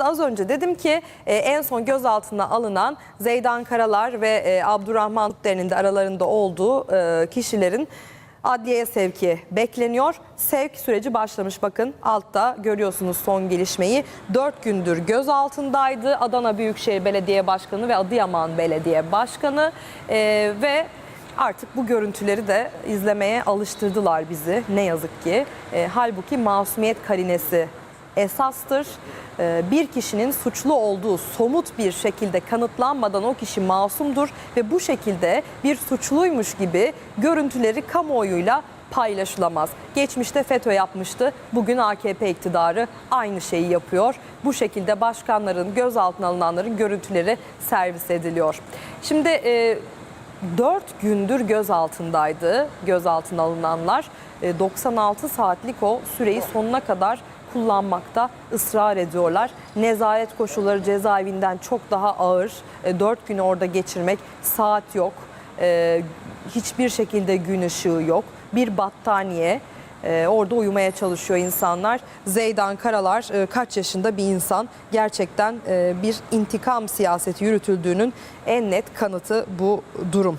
Az önce dedim ki e, en son gözaltına alınan Zeydan Karalar ve e, Abdurrahman Tutler'in de aralarında olduğu e, kişilerin adliyeye sevki bekleniyor. Sevk süreci başlamış bakın altta görüyorsunuz son gelişmeyi. 4 gündür gözaltındaydı Adana Büyükşehir Belediye Başkanı ve Adıyaman Belediye Başkanı ve Artık bu görüntüleri de izlemeye alıştırdılar bizi ne yazık ki. Halbuki masumiyet karinesi esastır. Ee, Bir kişinin suçlu olduğu somut bir şekilde kanıtlanmadan o kişi masumdur ve bu şekilde bir suçluymuş gibi görüntüleri kamuoyuyla paylaşılamaz. Geçmişte FETÖ yapmıştı. Bugün AKP iktidarı aynı şeyi yapıyor. Bu şekilde başkanların, gözaltına alınanların görüntüleri servis ediliyor. Şimdi e, 4 gündür gözaltındaydı gözaltına alınanlar. E, 96 saatlik o süreyi sonuna kadar kullanmakta ısrar ediyorlar. Nezaret koşulları cezaevinden çok daha ağır. 4 günü orada geçirmek, saat yok, e, hiçbir şekilde gün ışığı yok. Bir battaniye, orada uyumaya çalışıyor insanlar. Zeydan Karalar e, kaç yaşında bir insan gerçekten e, bir intikam siyaseti yürütüldüğünün en net kanıtı bu durum.